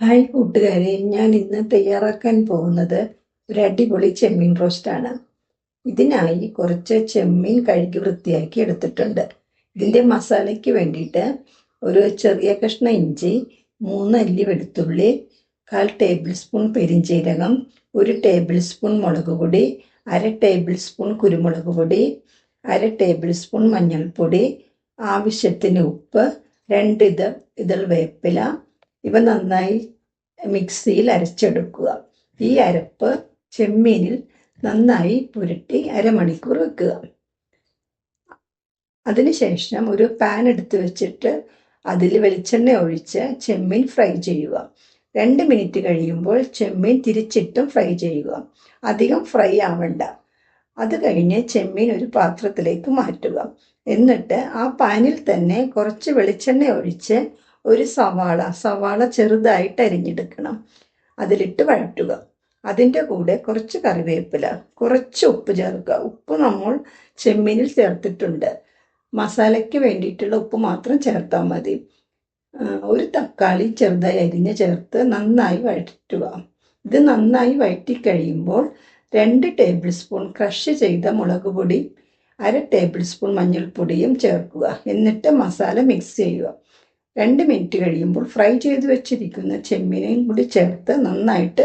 Hi കൂട്ടുകാരെ ഞാൻ ഇന്ന് തയ്യാറാക്കാൻ പോകുന്നത് ഒരു അടിപൊളി ചെമ്മീൻ റോസ്റ്റാണ്. ഇതിനായി കുറച്ച് ചെമ്മീൻ കഴുകി വൃത്തിയാക്കി എടുത്തിട്ടുണ്ട്. ഇതിന്റെ മസാലയ്ക്ക് വേണ്ടിയിട്ട് ഒരു ചെറിയ കഷ്ണം ഇഞ്ചി മൂന്ന് അല്ലി വെളുത്തുള്ളി കാൽ ടേബിൾ സ്പൂൺ പെരിഞ്ചീരകം ഒരു ടേബിൾ സ്പൂൺ മുളക് പൊടി അര ടേബിൾ സ്പൂൺ കുരുമുളക് പൊടി അര ടേബിൾ സ്പൂൺ മഞ്ഞൾപ്പൊടി ആവശ്യത്തിന് ഉപ്പ് രണ്ട് ഇത് ഇതൾ വേപ്പില ഇവ നന്നായി മിക്സിയിൽ അരച്ചെടുക്കുക. ഈ അരപ്പ് ചെമ്മീനിൽ നന്നായി പുരട്ടി അരമണിക്കൂർ വെക്കുക. അതിനുശേഷം ഒരു പാൻ എടുത്ത് വെച്ചിട്ട് അതിൽ വെളിച്ചെണ്ണ ഒഴിച്ച് ചെമ്മീൻ ഫ്രൈ ചെയ്യുക. രണ്ട് മിനിറ്റ് കഴിയുമ്പോൾ ചെമ്മീൻ തിരിച്ചിട്ടും ഫ്രൈ ചെയ്യുക. അധികം ഫ്രൈ ആവണ്ട. അത് കഴിഞ്ഞ് ചെമ്മീൻ ഒരു പാത്രത്തിലേക്ക് മാറ്റുക. എന്നിട്ട് ആ പാനിൽ തന്നെ കുറച്ച് വെളിച്ചെണ്ണ ഒഴിച്ച് ഒരു സവാള സവാള ചെറുതായിട്ട് അരിഞ്ഞെടുക്കണം. അതിലിട്ട് വഴറ്റുക. അതിന്റെ കൂടെ കുറച്ച് കറിവേപ്പില കുറച്ച് ഉപ്പ് ചേർക്കുക. ഉപ്പ് നമ്മൾ ചെമ്മീനിൽ ചേർത്തിട്ടുണ്ട്. മസാലയ്ക്ക് വേണ്ടിയിട്ടുള്ള ഉപ്പ് മാത്രം ചേർത്താൽ മതി. ഒരു തക്കാളി ചെറുതായി അരിഞ്ഞ് ചേർത്ത് നന്നായി വഴറ്റുക. ഇത് നന്നായി വഴറ്റി കഴിയുമ്പോൾ രണ്ട് ടേബിൾ സ്പൂൺ ക്രഷ് ചെയ്ത മുളക് പൊടി അര ടേബിൾ സ്പൂൺ മഞ്ഞൾപ്പൊടിയും ചേർക്കുക. എന്നിട്ട് മസാല മിക്സ് ചെയ്യുക. രണ്ട് മിനിറ്റ് കഴിയുമ്പോൾ ഫ്രൈ ചെയ്ത് വെച്ചിരിക്കുന്ന ചെമ്മീനെയും കൂടി ചേർത്ത് നന്നായിട്ട്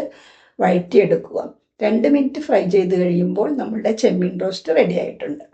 വഴറ്റിയെടുക്കുക. രണ്ട് മിനിറ്റ് ഫ്രൈ ചെയ്ത് കഴിയുമ്പോൾ നമ്മളുടെ ചെമ്മീൻ റോസ്റ്റ് റെഡി ആയിട്ടുണ്ട്.